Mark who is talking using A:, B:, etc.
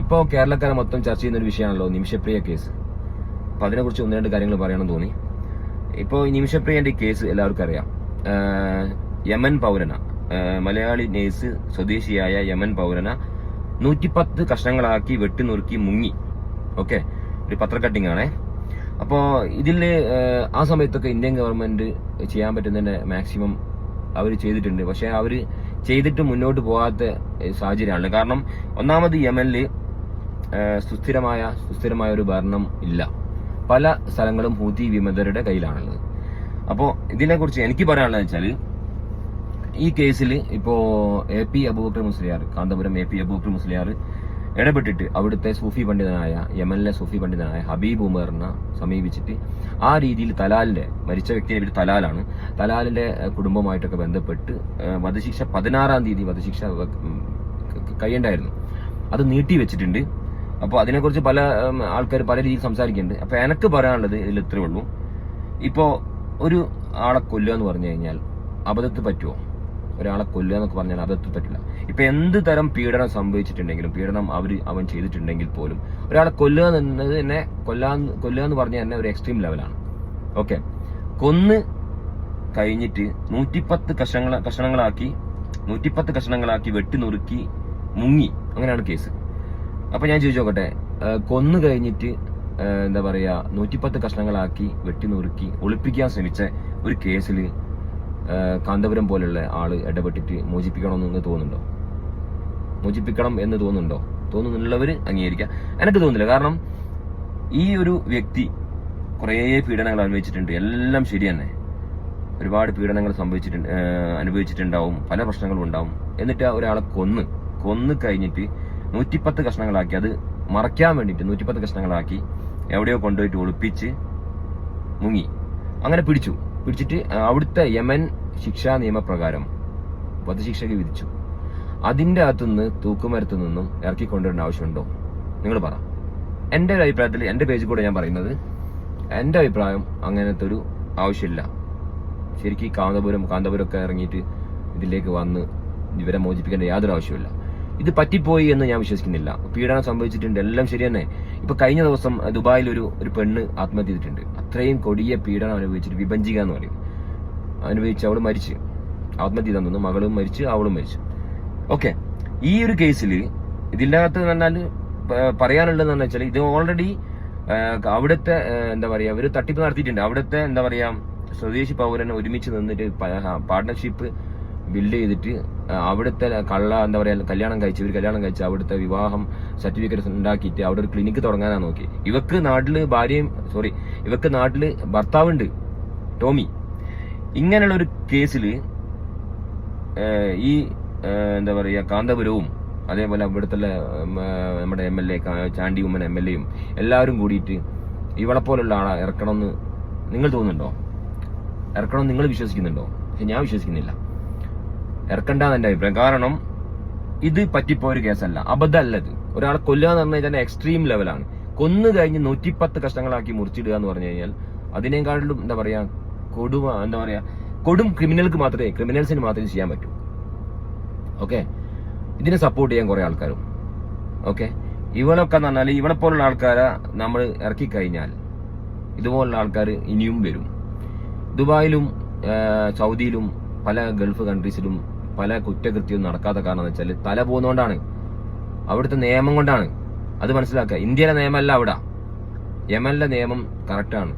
A: ഇപ്പോൾ കേരളക്കാരെ മൊത്തം ചർച്ച ചെയ്യുന്ന ഒരു വിഷയമാണല്ലോ നിമിഷപ്രിയ കേസ്. അപ്പൊ അതിനെക്കുറിച്ച് ഒന്ന് രണ്ട് കാര്യങ്ങൾ പറയണമെന്ന് തോന്നി. ഇപ്പോൾ ഈ നിമിഷപ്രിയന്റെ കേസ് എല്ലാവർക്കും അറിയാം. യമൻ പൗരന മലയാളി നേഴ്സ് സ്വദേശിയായ യമൻ പൗരന നൂറ്റിപ്പത്ത് കഷ്ണങ്ങളാക്കി വെട്ടി നുറുക്കി മുങ്ങി. ഓക്കെ? ഒരു പത്ര കട്ടിംഗ് ആണേ. അപ്പോൾ ഇതിൽ ആ സമയത്തൊക്കെ ഇന്ത്യൻ ഗവൺമെന്റ് ചെയ്യാൻ പറ്റുന്നതിന്റെ മാക്സിമം അവർ ചെയ്തിട്ടുണ്ട്. പക്ഷെ അവർ ചെയ്തിട്ട് മുന്നോട്ട് പോകാത്ത സാഹചര്യമാണ് കാരണം ഒന്നാമത് യമനിൽ സുസ്ഥിരമായ സുസ്ഥിരമായ ഒരു ഭരണം ഇല്ല. പല സ്ഥലങ്ങളും ഹൂതി വിമതരുടെ കയ്യിലാണുള്ളത്. അപ്പോൾ ഇതിനെക്കുറിച്ച് എനിക്ക് പറയാനുള്ളത് വെച്ചാൽ ഈ കേസിൽ ഇപ്പോ A P Abubakar Musliyar Kanthapuram A P Abubakar Musliyar ഇടപെട്ടിട്ട് അവിടുത്തെ സൂഫി പണ്ഡിതനായ യമനിലെ സൂഫി പണ്ഡിതനായ ഹബീബ് ഉമറിനെ സമീപിച്ചിട്ട് ആ രീതിയിൽ തലാലിന്റെ മരിച്ച വ്യക്തിയുടെ പേര് തലാലാണ്. തലാലിന്റെ കുടുംബമായിട്ടൊക്കെ ബന്ധപ്പെട്ട് വധശിക്ഷ പതിനാറാം തീയതി വധശിക്ഷ കഴിയണ്ടായിരുന്നു അത് നീട്ടി വെച്ചിട്ടുണ്ട്. അപ്പോൾ അതിനെക്കുറിച്ച് പല ആൾക്കാർ പല രീതിയിൽ സംസാരിക്കുന്നുണ്ട്. അപ്പൊ എനിക്ക് പറയാനുള്ളത് ഇതിൽ ഇത്രേ ഉള്ളൂ. ഇപ്പോ ഒരു ആളെ കൊല്ലുക എന്ന് പറഞ്ഞു കഴിഞ്ഞാൽ അബദ്ധത്തിൽ പറ്റുമോ ഒരാളെ കൊല്ലുക എന്നൊക്കെ പറഞ്ഞാൽ അബദ്ധത്തിൽ പറ്റില്ല. ഇപ്പൊ എന്ത് തരം പീഡനം സംഭവിച്ചിട്ടുണ്ടെങ്കിലും പീഡനം അവർ അവൻ ചെയ്തിട്ടുണ്ടെങ്കിൽ പോലും ഒരാളെ കൊല്ലുക എന്നത് തന്നെ കൊല്ലാൻ കൊല്ലുക എന്ന് പറഞ്ഞാൽ തന്നെ ഒരു എക്സ്ട്രീം ലെവലാണ് ഓക്കെ. കൊന്ന് കഴിഞ്ഞിട്ട് നൂറ്റിപ്പത്ത് കഷണങ്ങൾ കഷണങ്ങളാക്കി നൂറ്റിപ്പത്ത് കഷണങ്ങളാക്കി വെട്ടി നുറുക്കി മുങ്ങി. അങ്ങനെയാണ് കേസ്. അപ്പൊ ഞാൻ ചോദിച്ചു നോക്കട്ടെ കൊന്നു കഴിഞ്ഞിട്ട് എന്താ പറയാ നൂറ്റിപ്പത്ത് കഷ്ണങ്ങളാക്കി വെട്ടി നുറുക്കി ഒളിപ്പിക്കാൻ ശ്രമിച്ച ഒരു കേസിൽ കാന്തപുരം പോലുള്ള ആൾ ഇടപെട്ടിട്ട് മോചിപ്പിക്കണമെന്ന് എന്ന് തോന്നുന്നുണ്ടോ? മോചിപ്പിക്കണം എന്ന് തോന്നുന്നുണ്ടോ? തോന്നുന്നുള്ളവര് അംഗീകരിക്കാം. എനിക്ക് തോന്നുന്നില്ല. കാരണം ഈ ഒരു വ്യക്തി കുറേ പീഡനങ്ങൾ അനുഭവിച്ചിട്ടുണ്ട്. എല്ലാം ശരി തന്നെ. ഒരുപാട് പീഡനങ്ങൾ സംഭവിച്ചിട്ടുണ്ട് അനുഭവിച്ചിട്ടുണ്ടാവും. പല പ്രശ്നങ്ങളും ഉണ്ടാവും. എന്നിട്ട് ഒരാളെ കൊന്ന് കൊന്നു കഴിഞ്ഞിട്ട് നൂറ്റിപ്പത്ത് കഷ്ണങ്ങളാക്കി അത് മറയ്ക്കാൻ വേണ്ടിയിട്ട് നൂറ്റിപ്പത്ത് കഷ്ണങ്ങളാക്കി എവിടെയോ കൊണ്ടുപോയിട്ട് ഒളിപ്പിച്ച് മുങ്ങി. അങ്ങനെ പിടിച്ചു. പിടിച്ചിട്ട് അവിടുത്തെ യമൻ ശിക്ഷാ നിയമപ്രകാരം വധശിക്ഷയ്ക്ക് വിധിച്ചു. അതിന്റെ അകത്തുനിന്ന് തൂക്കുമരത്തു നിന്നും ഇറക്കി കൊണ്ടുവരേണ്ട ആവശ്യമുണ്ടോ? നിങ്ങൾ പറ. എന്റെ ഒരു അഭിപ്രായത്തിൽ എന്റെ പേജിൽ കൂടെ ഞാൻ പറയുന്നത് എന്റെ അഭിപ്രായം അങ്ങനത്തെ ഒരു ആവശ്യമില്ല. ശരിക്കും കാന്തപുരം കാന്തപുരം ഒക്കെ ഇറങ്ങിയിട്ട് ഇതിലേക്ക് വന്ന് ഇവരെ മോചിപ്പിക്കേണ്ട യാതൊരു ആവശ്യമില്ല ഇത് പറ്റിപ്പോയി എന്ന് ഞാൻ വിശ്വസിക്കുന്നില്ല. പീഡനം സംഭവിച്ചിട്ടുണ്ട്. എല്ലാം ശരി തന്നെ. ഇപ്പൊ കഴിഞ്ഞ ദിവസം ദുബായിൽ ഒരു ഒരു പെണ്ണ് ആത്മഹത്യ ചെയ്തിട്ടുണ്ട്. അത്രയും കൊടിയ പീഡനം അനുഭവിച്ചിട്ട് വിഭജിക എന്ന് പറയും. അനുഭവിച്ച് അവൾ മരിച്ച്. ആത്മഹത്യ തന്നു മകളും മരിച്ച് അവളും മരിച്ചു. ഓക്കെ. ഈ ഒരു കേസിൽ ഇതിനകത്ത് പറഞ്ഞാൽ പറയാനുള്ളതെന്ന് വെച്ചാൽ ഇത് ഓൾറെഡി അവിടുത്തെ എന്താ പറയാ ഒരു തട്ടിപ്പ് നടത്തിയിട്ടുണ്ട്. അവിടുത്തെ എന്താ പറയാ സ്വദേശി പൗരനെ ഒരുമിച്ച് നിന്നിട്ട് പാർട്ണർഷിപ്പ് ബിൽഡ് ചെയ്തിട്ട് അവിടുത്തെ കള്ള എന്താ പറയാ കല്യാണം കഴിച്ച് ഇവർ കല്യാണം കഴിച്ച് അവിടുത്തെ വിവാഹം സർട്ടിഫിക്കറ്റ് ഉണ്ടാക്കിയിട്ട് അവിടെ ഒരു ക്ലിനിക്ക് തുടങ്ങാനാണ് നോക്കി. ഇവക്ക് നാട്ടിൽ ഭാര്യയും സോറി ഇവക്ക് നാട്ടിൽ ഭർത്താവുണ്ട് ടോമി. ഇങ്ങനെയുള്ള ഒരു കേസിൽ ഈ എന്താ പറയുക കാന്തപുരവും അതേപോലെ ഇവിടുത്തെ നമ്മുടെ M L A Chandy Oommen M L എയും എല്ലാവരും കൂടിയിട്ട് ഇവളെ പോലുള്ള ആളെ ഇറക്കണമെന്ന് നിങ്ങൾ തോന്നുന്നുണ്ടോ? ഇറക്കണം നിങ്ങൾ വിശ്വസിക്കുന്നുണ്ടോ? പക്ഷെ ഞാൻ വിശ്വസിക്കുന്നില്ല. ഇറക്കണ്ടെന്ന് എന്റെ അഭിപ്രായം. കാരണം ഇത് പറ്റിപ്പോ ഒരു കേസല്ല. അബദ്ധമല്ല ഇത് ഒരാളെ കൊല്ലുക എന്ന് പറഞ്ഞാൽ തന്നെ എക്സ്ട്രീം ലെവലാണ് കൊന്നു കഴിഞ്ഞ് നൂറ്റിപ്പത്ത് കഷ്ണങ്ങളാക്കി മുറിച്ചിടുക എന്ന് പറഞ്ഞു കഴിഞ്ഞാൽ അതിനേക്കാളും എന്താ പറയാ കൊടുമ എന്താ പറയാ കൊടും ക്രിമിനൽക്ക് മാത്രമേ ക്രിമിനൽസിന് മാത്രമേ ചെയ്യാൻ പറ്റൂ. ഓക്കെ ഇതിനെ സപ്പോർട്ട് ചെയ്യാൻ കുറെ ആൾക്കാരും. ഓക്കെ ഇവളൊക്കെ എന്ന് പറഞ്ഞാൽ ഇവളെ പോലുള്ള ആൾക്കാരെ നമ്മൾ ഇറക്കി കഴിഞ്ഞാൽ ഇതുപോലുള്ള ആൾക്കാർ ഇനിയും വരും. ദുബായിലും സൗദിയിലും പല ഗൾഫ് കൺട്രീസിലും പല കുറ്റകൃത്യവും നടക്കാത്ത കാരണം എന്ന് വെച്ചാൽ തല പോകുന്നതുകൊണ്ടാണ് അവിടുത്തെ നിയമം കൊണ്ടാണ്. അത് മനസ്സിലാക്കുക. ഇന്ത്യയിലെ നിയമമല്ല അവിടെ. യമനിലെ നിയമം കറക്റ്റാണ്